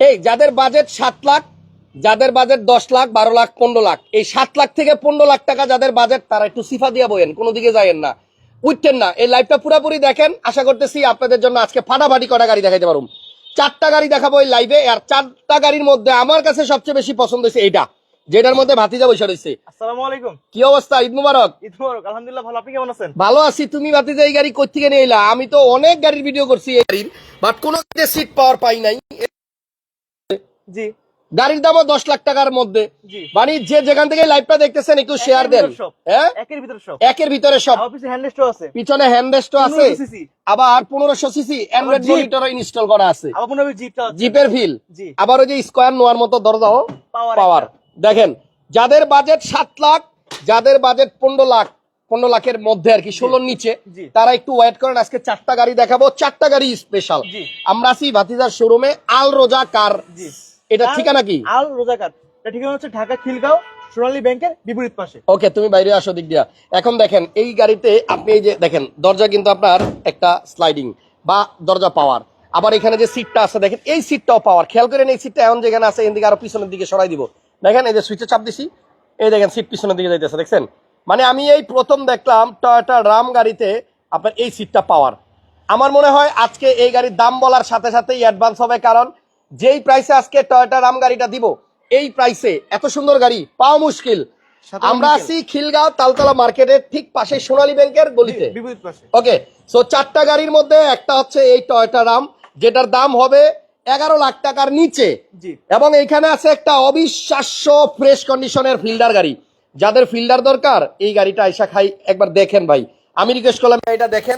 এই যাদের বাজেট সাত লাখ যাদের বাজেট দশ লাখ বারো লাখ পনেরো লাখ এই সাত লাখ থেকে পনেরো লাখ টাকা যাদের বাজেট তারা একটু সিফা দিয়া বইয়েন কোনো দিকে যাইয়েন না। উঠতেন না। এই লাইভটা পুরোপুরি দেখেন আশা করতেছি আপনাদের জন্য আজকে ফাটাফাটি কটা গাড়ি দেখাইতে পারুম। চারটা গাড়ি দেখাবো এই লাইভে আর চারটা গাড়ির মধ্যে আমার কাছে সবচেয়ে বেশি পছন্দ হয়েছে এইটা যেটার মধ্যে ভাতিজা বসে রয়েছে। আসসালামু আলাইকুম। কি অবস্থা? ঈদ মুবারক। ঈদ মোবারক আলহামদুলিল্লাহ ভালো। আপনি কেমন আছেন? ভালো আছি। তুমি ভাতিজা এই গাড়ি কই থেকে নিয়ে এলা? আমি তো অনেক গাড়ির ভিডিও করছি এই গাড়ির বাট কোনো সিট পাওয়ার পাই নাই। জি। গাড়ির দামও দশ লাখ টাকার মধ্যে। মানে যে যেখান থেকে লাইভটা দেখতেছেন একটু শেয়ার দেন। হ্যাঁ? একের ভিতরে সব। পিছনে হ্যান্ড রেস্টও আছে। আবার পনেরোশো সিসি অ্যান্ড্রয়েড Jeep। ইনস্টল করা আছে। জিপের ফিল আবার ওই যে স্কোয়ার নোয়ার মতো দরজাও পাওয়ার দেখেন যাদের বাজেট সাত লাখ যাদের বাজেট পনেরো লাখ পনেরো লাখের মধ্যে আর কি ষোলোর নিচে তারা একটু ওয়েট করেন আজকে চারটা গাড়ি দেখাবো। চারটা গাড়ি স্পেশাল। আমরা আছি ভাতিজার শোরুমে আল রোজা কার জি। এটা ঠিকানা কি? আল রোজাকাত এটা ঠিকানা হচ্ছে ঢাকা খিলগাঁও সোনালী ব্যাংকের বিপরীত পাশে। ওকে তুমি বাইরে আসো দিক দিয়া। এখন দেখেন এই গাড়িতে আপনি এই যে দেখেন দরজা কিন্তু আপনার একটা স্লাইডিং বা দরজা পাওয়ার আবার এখানে যে সিটটা আছে দেখেন এই সিটটাও পাওয়ার খেয়াল করেন এই সিটটা এমন যেখানে আছে এদিকে আরও পিছনের দিকে সরাই দিব। দেখেন এই যে সুইচে চাপ দিছি এই দেখেন সিট পিছনের দিকে যাইতেছে দেখছেন? মানে আমি এই প্রথম দেখলাম টয়োটা রাম গাড়িতে আপনার এই সিটটা পাওয়ার আমার মনে হয় আজকে এই গাড়ির দাম বলার সাথে সাথেই অ্যাডভান্স হবে কারণ যেই প্রাইসে আজকে টয়টা রাম গাড়িটা দিব এই প্রাইসে এত সুন্দর গাড়ি পাওয়া মুশকিল। আমরা। আছি খিলগাঁও তালতলা মার্কেটের ঠিক পাশে সোনালী ব্যাংকের গলিতে। ওকে সো চারটা গাড়ির মধ্যে একটা হচ্ছে এই টয়টা রাম যেটার দাম হবে এগারো লাখ টাকার নিচে। এবং এইখানে আছে একটা অবিশ্বাস্য ফ্রেশ কন্ডিশনের ফিল্ডার গাড়ি। যাদের ফিল্ডার দরকার এই গাড়িটা আইসা খাই একবার দেখেন ভাই। আমি রিকোয়েস্ট করলাম এটা দেখেন।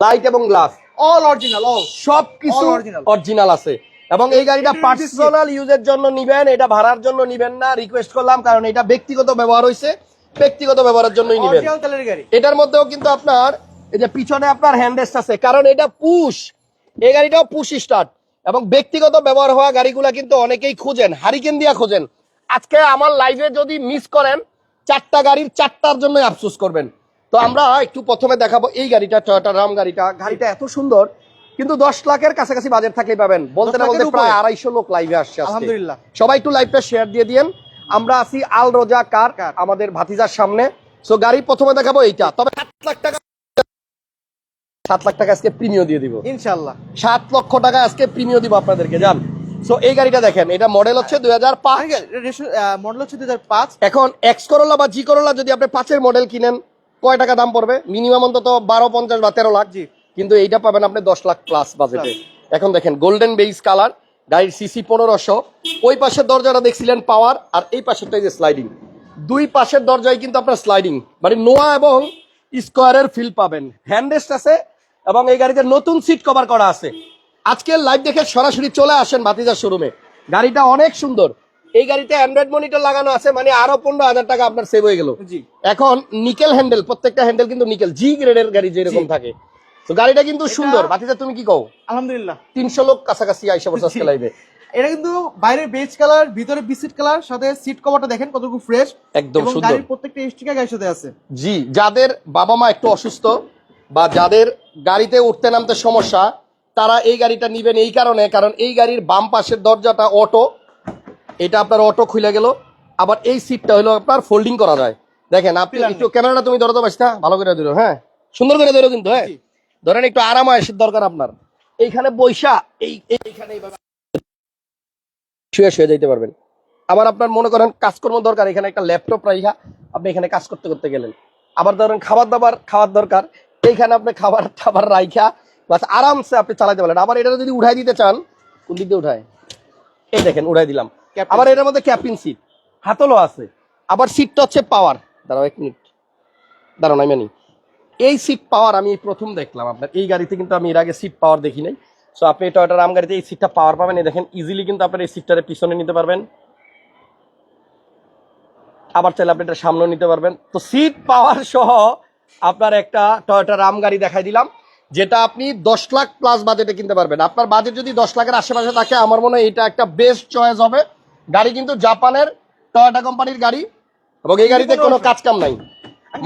লাইট এবং গ্লাস অল অরিজিনাল অল সব কিছু অরিজিনাল আছে। এবং এই গাড়িটা পার্সোনাল ইউজের জন্য নিবেন এটা ভাড়ার জন্য নিবেন না রিকোয়েস্ট করলাম কারণ এটা ব্যক্তিগত ব্যবহার হয়েছে ব্যক্তিগত ব্যবহারের জন্যই নিবেন। এটার মধ্যেও কিন্তু আপনার এই যে পিছনে আপনার হ্যান্ডেস্ট আছে কারণ এটা পুশ এই গাড়িটাও পুশ স্টার্ট এবং ব্যক্তিগত ব্যবহার হওয়া গাড়িগুলা কিন্তু অনেকেই খুঁজেন হারিকেন দিয়া খোঁজেন। আজকে আমার লাইভে যদি মিস করেন চারটা গাড়ির চারটার জন্য আফসোস করবেন। তো আমরা একটু প্রথমে দেখাবো এই গাড়িটা টয়োটা রাম গাড়িটা। গাড়িটা এত সুন্দর কিন্তু দশ লাখের কাছাকাছি বাজেট থাকলেই পাবেন। বলতে না বলতে প্রায় আড়াইশো লোক লাইভে আসছে আলহামদুলিল্লাহ। সবাই একটু লাইভটা শেয়ার দিয়ে দিয়েন। আমরা আছি আল রোজা কার। আমাদের ভাতিজার সামনে। সো গাড়ি প্রথমে দেখাবো এইটা। তবে সাত লাখ টাকা সাত লাখ টাকা আজকে প্রিমিয় দিয়ে দিব। ইনশাআল্লাহ। সাত লক্ষ টাকা আজকে প্রিমিয় দিব আপনাদেরকে জান। সো এই গাড়িটা দেখেন এটা মডেল হচ্ছে দুই হাজার পাঁচ। মডেল হচ্ছে দুই হাজার পাঁচ। এখন এক্স করোলা বা জি করোলা যদি আপনি পাঁচের মডেল কিনেন কয় টাকা দাম পড়বে? মিনিমাম অন্তত বারো পঞ্চাশ বা তেরো লাখ। জি। কিন্তু এইটা পাবেন আপনি দশ লাখ প্লাস বাজেটে এখন দেখেন গোল্ডেন বেইস কালার গাড়ির সিসি পনেরোশো। ওই পাশের দরজাটা দেখছিলেন পাওয়ার আর এই পাশেরটাই যে স্লাইডিং দুই পাশের দরজায় কিন্তু আপনার স্লাইডিং মানে নোয়া এবং স্কোয়ারের ফিল পাবেন। হ্যান্ডরেস্ট আছে এবং এই গাড়িতে নতুন সিট কভার করা আছে। আজকের লাইভ দেখে সরাসরি চলে আসেন ভাতিজার শোরুমে গাড়িটা অনেক সুন্দর। এই গাড়িতে অ্যান্ড্রয়েড মনিটর লাগানো আছে মানে আরও পনেরো হাজার টাকা আপনার সেভ হয়ে গেল। এখন নিকেল হ্যান্ডেল প্রত্যেকটা হ্যান্ডেল কিন্তু নিকেল জি গ্রেডের গাড়ি যেরকম থাকে। তো গাড়িটা কিন্তু সুন্দর। বাতিজা তুমি কি কও? আলহামদুলিল্লাহ। তিনশো লোক কাছাকাছি আইসা বসে আজকে। লাইভে এটা কিন্তু বাইরে বেজ কালার ভিতরে বিস্কিট কালার সাথে সিট কভারটা দেখেন কতটুকু ফ্রেশ একদম সুন্দর। গাড়ির প্রত্যেকটা স্টিকার গাড়ির সাথে আছে। জি যাদের বাবা মা একটু অসুস্থ বা যাদের গাড়িতে উঠতে নামতে সমস্যা তারা এই গাড়িটা নিবেন এই কারণে কারণ এই গাড়ির বাম পাশের দরজাটা অটো এটা আপনার অটো খুলে গেল। আবার এই সিটটা হলো আপনার ফোল্ডিং করা যায়। দেখেন আপনি একটু ক্যামেরাটা তুমি ধরো তো বাসটা ভালো করে ধরো হ্যাঁ? সুন্দর করে ধরো কিন্তু হ্যাঁ? ধরেন একটু আরাম আয়েসের দরকার আপনার। এইখানে বৈশা এই এই- এইখানে শুয়ে শুয়ে যাইতে পারবেন। আবার আপনার মনে করেন কাজকর্ম দরকার এখানে একটা ল্যাপটপ রাইখা আপনি এখানে কাজ করতে করতে গেলেন। আবার ধরেন খাবার দাবার খাওয়ার দরকার এইখানে আপনি খাবার টাবার রাইখা বাস আরামসে আপনি চালাতে পারলেন। আবার এটা যদি উঠাই দিতে চান কোন দিক দিয়ে উঠায়? এই দেখেন উঠাই দিলাম। আবার এটার মধ্যে ক্যাপিন সিট হাতলও আছে। আবার সিটটা হচ্ছে পাওয়ার দাঁড়াও এক মিনিট দাঁড়াও নাই মানি এই সিট পাওয়ার আমি প্রথম দেখলাম আপনার। এই গাড়িতে কিন্তু আমি এর আগে সিট পাওয়ার দেখি নাই। সো আপনি টয়টা রাম গাড়িতে এই সিটটা পাওয়ার পাবেন। এই দেখেন ইজিলি কিন্তু আপনার এই সিটটারে পিছনে নিতে পারবেন। আবার চাইলে আপনি এটা সামনেও নিতে পারবেন। তো সিট পাওয়ার সহ আপনার একটা টয়োটা রাম গাড়ি দেখাই দিলাম যেটা আপনি দশ লাখ প্লাস বাজেটে কিনতে পারবেন। আপনার বাজেট যদি দশ লাখের আশেপাশে থাকে আমার মনে হয় এটা একটা বেস্ট চয়েস হবে। গাড়ি কিন্তু জাপানের টয়োটা কোম্পানির গাড়ি এবং এই গাড়িতে কোনো কাজ কাম নাই।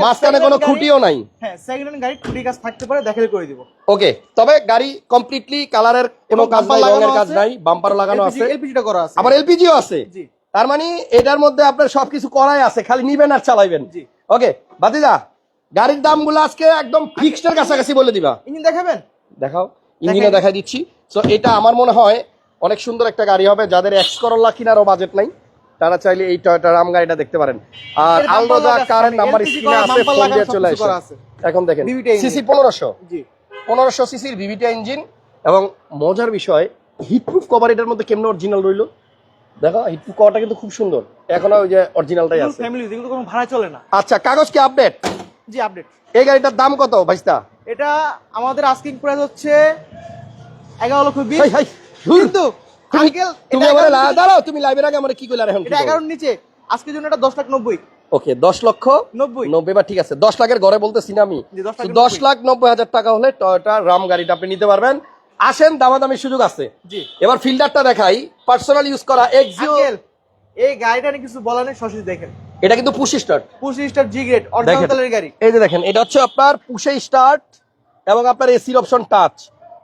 মাঝখানে কোনো খুঁটিও নাই। হ্যাঁ সেকেন্ড হ্যান্ড গাড়ি খুঁটি কাজ থাকতে পারে দেখালে করে দিব। ওকে তবে গাড়ি কমপ্লিটলি কালারের কোনো কাজ নাই রঙের কাজ নাই বাম্পার লাগানো আছে। এলপিজিটা করা আছে। আবার এলপিজিও আছে। জি। তার মানে এটার মধ্যে আপনার সবকিছু করাই আছে খালি নিবেন আর চালাইবেন। জি। ওকে বাতিজা গাড়ির দামগুলো আজকে একদম ফিক্সডের কাছাকাছি বলে দিবা। ইঞ্জিন দেখাবেন? দেখাও ইঞ্জিনে দেখা দিচ্ছি। সো এটা আমার মনে হয় অনেক সুন্দর একটা গাড়ি হবে যাদের এক্স করল্লা কিনারও বাজেট নাই তারা চাইলে এই টয়টা রাম গাড়িটা দেখতে পারেন। আর আলরোজা কারের নাম্বার স্ক্রিনে আছে ফোন দিয়ে চলে আসে এখন দেখেন। সিসি পনেরোশো। জি। পনেরোশো সিসির ভিভিটা ইঞ্জিন এবং মজার বিষয় হিটপ্রুফ কভার এটার মধ্যে কেমন অরিজিনাল রইল? দেখো হিটপ্রুফ কভারটা কিন্তু খুব সুন্দর। এখনও ওই যে অরিজিনালটাই আছে। ফ্যামিলি যেগুলো কোনো ভাড়া চলে না। আচ্ছা কাগজ কি আপডেট জি আপডেট এই গাড়িটার দাম কত ভাইস্তা? এটা আমাদের আস্কিং প্রাইস হচ্ছে এগারো লক্ষ বিশ। কিন্তু আঙ্কেল তুমি আমার দাঁড়াও তুমি লাইভের আগে আমার কি কইলা এখন এটা এগারোর নিচে। আজকের জন্য এটা দশ লাখ নব্বই। ওকে দশ লক্ষ নব্বই। নব্বই বা ঠিক আছে। দশ লাখের ঘরে বলতেছি না আমি। 10 লাখের দশ 90 লাখ নব্বই হাজার টাকা হলে টয়োটা রাম গাড়িটা আপনি নিতে পারবেন। আসেন দামাদামির সুযোগ আছে। জি। এবার ফিল্ডারটা দেখাই। পার্সোনাল ইউজ করা এক্সিও এই গাড়িটা নিয়ে কিছু বলার নেই দেখেন। এটা কিন্তু পুশ স্টার্ট পঁচিশ স্টার জি গ্রেড অরিজিনাল গাড়ি। এই যে দেখেন এটা হচ্ছে আপনার পুষে স্টার্ট এবং আপনার এসির অপশন টাচ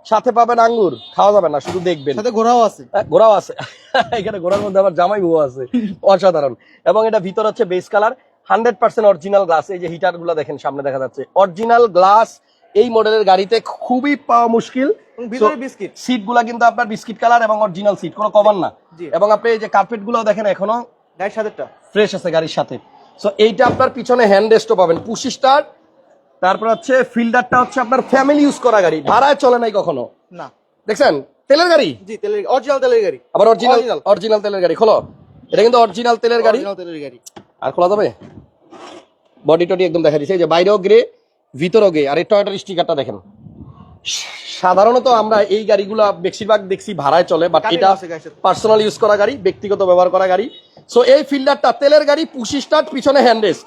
সাথে পাবেন আঙ্গুর খাওয়া যাবে না শুধু দেখবেন। সাথে ঘোরাও আছে। হ্যাঁ, ঘোড়াও আছে। এখানে ঘোড়ার মধ্যে আবার জামাই বউ আছে অসাধারণ। এবং এটা ভিতর হচ্ছে base colour hundred percent original glass এই যে হিটারগুলো দেখেন সামনে দেখা যাচ্ছে। অরিজিনাল গ্লাস এই মডেলের গাড়িতে খুবই পাওয়া মুশকিল। সিটগুলা কিন্তু আপনার বিস্কিট কালার এবং অরিজিনাল সিট কোনো কভার না। এবং আপনি এই যে কার্পেটগুলো দেখেন এখনও গাড়ির সাথেটা ফ্রেশ আছে গাড়ির সাথে। সো এইটা আপনার পিছনে হ্যান্ড রেস্টও পাবেন। পুশি স্টার্ট তারপর হচ্ছে ফিল্ডারটা হচ্ছে আপনার ফ্যামিলি ইউজ করা গাড়ি। ভাড়ায় চলে নাই কখনো? না। দেখছেন? তেলের গাড়ি? জি তেলের অরিজিনাল তেলের গাড়ি। আবার অরিজিনাল অরিজিনাল তেলের গাড়ি। খোলো। এটা কিন্তু অরিজিনাল তেলের গাড়ি। তেলের গাড়ি। আর খোলা যাবে? বডি টডি একদম দেখা দিচ্ছে এই যে বাইরেও গ্রে ভিতরেও গ্রে আর এই টয়টার স্টিকারটা দেখেন। সাধারণত আমরা এই গাড়িগুলো বেশিরভাগ দেখছি ভাড়ায় চলে বাট এটা। পার্সোনাল ইউজ করা গাড়ি ব্যক্তিগত ব্যবহার করা গাড়ি। সো এই ফিল্ডারটা তেলের গাড়ি পুশি স্টার্ট পিছনে হ্যান্ডরেস্ট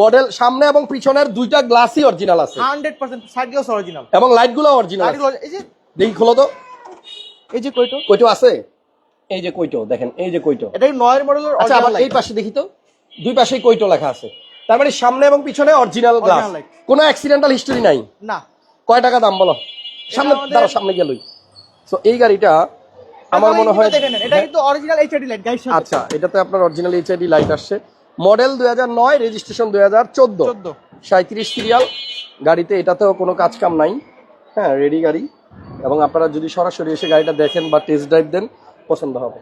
মডেল সামনে এবং পিছনের দুইটা গ্লাসই অরিজিনাল আছে। Hundred percent side glass original এবং লাইটগুলো অরিজিনাল এই যে দেখি খোলো তো। এই যে কইটো? কইটো আছে? এই যে কইটো দেখেন এই যে কইটো। এটা নয়ের মডেলের আচ্ছা আবার এই পাশে দেখি তো। দুই পাশেই কইটো লেখা আছে। তার মানে সামনে এবং পিছনে অরিজিনাল গ্লাস কোনো অ্যাক্সিডেন্টাল হিস্টরি নাই। না। কয় টাকা দাম বলো? সামনে দাঁড়াও সামনে গেলই তো এই গাড়িটা আমার মনে হয় এটা কিন্তু অরিজিনাল এইচডি লাইট সাথে আচ্ছা এটাতে আপনার অরিজিনাল এইচআইডি লাইট আসছে। মডেল দুই হাজার নয় রেজিস্ট্রেশন দুই হাজার চোদ্দ। 14 সাঁত্রিশ সিরিয়াল গাড়িতে এটাতেও কোনো কাজ কাম নাই। হ্যাঁ রেডি গাড়ি। এবং আপনারা যদি সরাসরি এসে গাড়িটা দেখেন বা টেস্ট ড্রাইভ দেন পছন্দ হবে।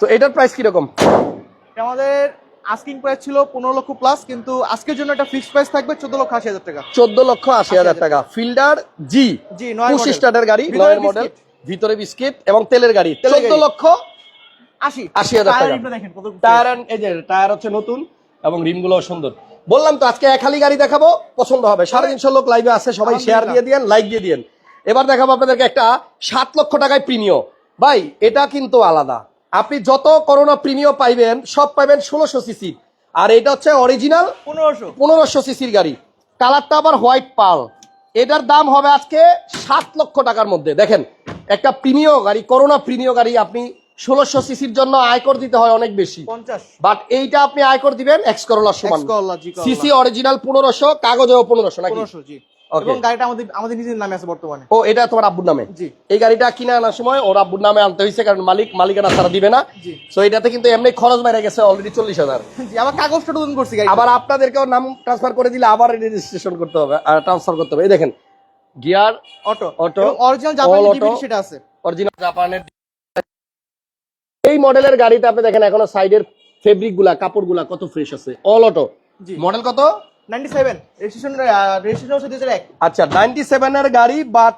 তো এটার প্রাইস কীরকম? আমাদের আস্কিং প্রাইস ছিল পনেরো লক্ষ প্লাস কিন্তু আজকের জন্য একটা ফিক্সড প্রাইস থাকবে চোদ্দ লক্ষ আশি হাজার টাকা। চোদ্দ লক্ষ আশি হাজার টাকা। ফিল্ডার জি জি নয় স্টার্টের গাড়ি ভিতরে নয়ের মডেল ভিতরে বিস্কিট এবং তেলের গাড়ি। চোদ্দ লক্ষ আশি। আশি হাজার টায়ার টাকা। রিমটা দেখেন কত টায়ার এই যে টায়ার হচ্ছে নতুন এবং রিমগুলো সুন্দর। বললাম তো আজকে এক খালি গাড়ি দেখাবো পছন্দ হবে। সাড়ে তিনশো লোক লাইভে আছে সবাই শেয়ার দিয়ে দিয়েন লাইক দিয়ে দিয়েন। এবার দেখাবো আপনাদেরকে একটা সাত লক্ষ টাকায় প্রিমিয় ভাই এটা কিন্তু আলাদা। আপনি যত করোনা প্রিমিয় পাইবেন সব পাইবেন ষোলোশো সিসি আর এটা হচ্ছে অরিজিনাল পনেরোশো। পনেরোশো সিসির গাড়ি। কালারটা আবার হোয়াইট পাল এটার দাম হবে আজকে সাত লক্ষ টাকার মধ্যে। দেখেন একটা প্রিমিয় গাড়ি করোনা প্রিমিয় গাড়ি আপনি ষোলোশো সিসির জন্য আয়কর দিতে হয় অনেক বেশি। বাট এইটা আপনি আয়কর দিবেন এক্স করোলার সমান। সিসি অরিজিনাল পনেরোশো কাগজেও পনেরোশো নাকি? পনেরোশো জি। Okay. এবং গাড়িটা আমাদের আমাদের নিজের নামে আছে বর্তমানে। ও এটা তোমার আব্বুর নামে? এই গাড়িটা কিনে আনার সময় ওর আব্বুর নামে আনতে হয়েছে কারণ মালিক মালিকানা তারা দিবে না। জি। এটাতে কিন্তু এমনি খরচ গেছে অলরেডি চল্লিশ হাজার। আবার কাগজটা নতুন করছি আবার আপনাদেরকেও নাম ট্রান্সফার করে দিলে আবার রেজিস্ট্রেশন করতে হবে ট্রান্সফার করতে হবে। এই দেখেন গিয়ার অটো Auto, অরিজিনাল জাপানি all ডিভিডি auto। সেটা আছে। অরিজিনাল জাপানের এই মডেলের গাড়িতে আপনি দেখেন এখনও সাইডের ফেব্রিকগুলা কাপড়গুলা কত? ফ্রেশ আছে অল অটো মডেল কত রেজিস্ট্রেশন রেজিস্ট্রেশন আচ্ছা সেভেনের গাড়ি বাট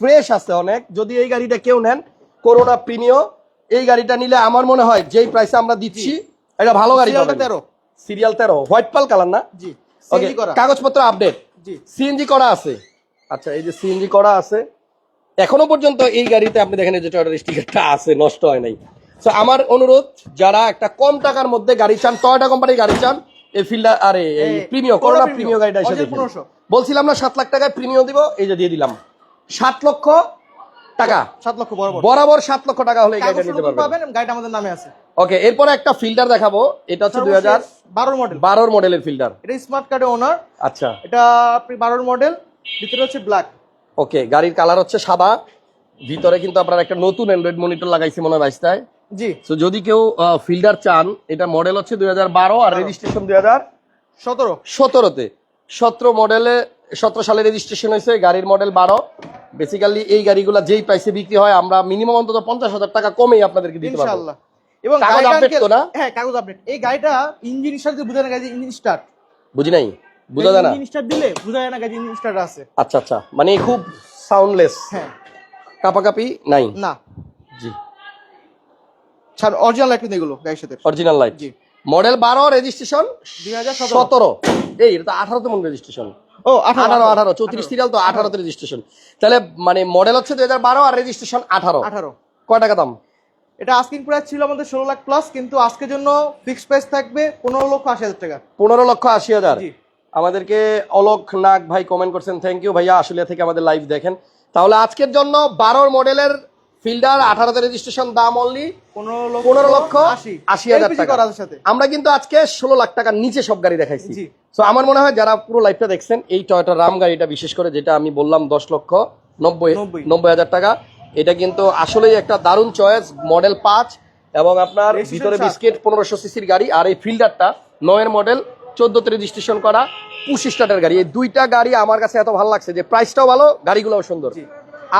ফ্রেশ আছে অনেক। যদি এই গাড়িটা কেউ নেন করোনা প্রিমিয় এই গাড়িটা নিলে আমার মনে হয় যেই প্রাইসে আমরা দিচ্ছি এটা ভালো গাড়ি সিরিয়ালটা সিরিয়াল তেরো। হোয়াইট পাল কালার না? জি ওকে সিএনজি করা। কাগজপত্র আপডেট জি। সিএনজি করা আছে। আচ্ছা এই যে সিএনজি করা আছে। এখনও পর্যন্ত এই গাড়িতে আপনি দেখেন যে টয়টার স্টিকারটা আছে নষ্ট হয় নাই। তো আমার অনুরোধ যারা একটা কম টাকার মধ্যে গাড়ি চান টয়টা কোম্পানির গাড়ি চান এই ফিল্ডার আরে এই Corona করোনা প্রিমিয়াম গাড়িটা এসে দেখেন। 1500 বলছিলাম না সাত লাখ টাকায় প্রিমিয়াম দিব এই যে দিয়ে দিলাম। সাত লক্ষ টাকা। সাত লক্ষ বরাবর। বরাবর সাত লক্ষ টাকা হলে গাড়িটা নিতে পারবেন। গাড়িটা আমাদের নামে আছে। ওকে এরপরে একটা ফিল্টার দেখাবো এটা হচ্ছে দুই হাজার বারোর মডেল বারোর মডেলের ফিল্টার এটা স্মার্ট কার্ডে ওনার আচ্ছা। এটা আপনি বারোর মডেল ভিতরে হচ্ছে ব্ল্যাক ওকে গাড়ির কালার হচ্ছে সাদা। ভিতরে কিন্তু আপনার একটা নতুন অ্যান্ড্রয়েড মনিটর লাগাইছি মনে হয় বাইশটায়। জি। তো যদি কেউ ফিল্ডার চান এটা মডেল হচ্ছে দুই হাজার বারো আর রেজিস্ট্রেশন দুই হাজার সতেরো। সতেরোতে। সতেরো মডেলে সতেরো সালে রেজিস্ট্রেশন হয়েছে গাড়ির মডেল বারো। বেসিক্যালি এই গাড়িগুলো যেই প্রাইসে বিক্রি হয় আমরা মিনিমাম অন্তত পঞ্চাশ হাজার টাকা কমেই আপনাদেরকে দিতে পারব। এবং কাগজ update তো না? হ্যাঁ কাগজ আপডেট এই গাড়িটা ইঞ্জিন স্টার্ট বোঝা না গাড়ি ইঞ্জিন স্টার্ট বুঝি নাই? বুঝা যায় না? ইঞ্জিন স্টার্ট দিলে বোঝা যায় না গাড়ি ইঞ্জিন স্টার্ট আছে। আচ্ছা আচ্ছা। মানে খুব সাউন্ডলেস হ্যাঁ। কাপাকাপি নাই? না। জি। ছাড় অরিজিনাল লাইট কিন্তু এগুলো গাড়ির সাথে। অরিজিনাল লাইট জি। মডেল বারো রেজিস্ট্রেশন দুই হাজার সতেরো। এই এটা তো আঠারোতে মন রেজিস্ট্রেশন ও আঠারো আঠারো চৌত্রিশ সিরিয়াল তো আঠারোতে রেজিস্ট্রেশন তাহলে মানে মডেল হচ্ছে দুই হাজার বারো আর রেজিস্ট্রেশন আঠারো। আঠারো। কয় টাকা দাম? এটা আস্কিং প্রাইস ছিল আমাদের ষোলো লাখ প্লাস কিন্তু আজকের জন্য ফিক্সড প্রাইস থাকবে পনেরো লক্ষ আশি হাজার টাকা। পনেরো লক্ষ আশি হাজার। আমাদেরকে অলোক নাগ ভাই কমেন্ট করছেন। থ্যাংক ইউ ভাইয়া আসলে থেকে আমাদের লাইভ দেখেন। তাহলে আজকের জন্য বারোর মডেলের ফিল্ডার আঠারোতে রেজিস্ট্রেশন দাম অনলি পনেরো লক্ষ আশি। হাজার টাকা। আমরা কিন্তু আজকে ষোলো লাখ টাকার নিচে সব গাড়ি দেখাইছি। তো আমার মনে হয় যারা পুরো লাইভটা দেখছেন এই টয়টা রাম গাড়িটা বিশেষ করে যেটা আমি বললাম দশ লক্ষ নব্বই নব্বই। হাজার টাকা এটা কিন্তু আসলেই একটা দারুণ চয়েস মডেল পাঁচ এবং আপনার ভিতরে বিস্কিট পনেরোশো সিসির গাড়ি আর এই ফিল্ডারটা নয়ের মডেল চোদ্দতে রেজিস্ট্রেশন করা পুশ স্টার্টের গাড়ি। এই দুইটা গাড়ি আমার কাছে এত ভালো লাগছে যে প্রাইসটাও ভালো গাড়িগুলোও সুন্দর।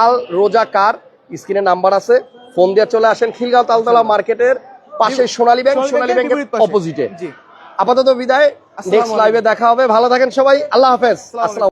আল রোজা কার স্ক্রিনে নাম্বার আছে। ফোন দিয়ে চলে আসেন খিলগাঁও তালতলা মার্কেটের পাশে সোনালী ব্যাংক সোনালী ব্যাংকের। অপোজিটে আপাতত বিদায়। নেক্সট লাইভে দেখা হবে। ভালো থাকেন সবাই। আল্লাহ হাফেজ। আসসালাম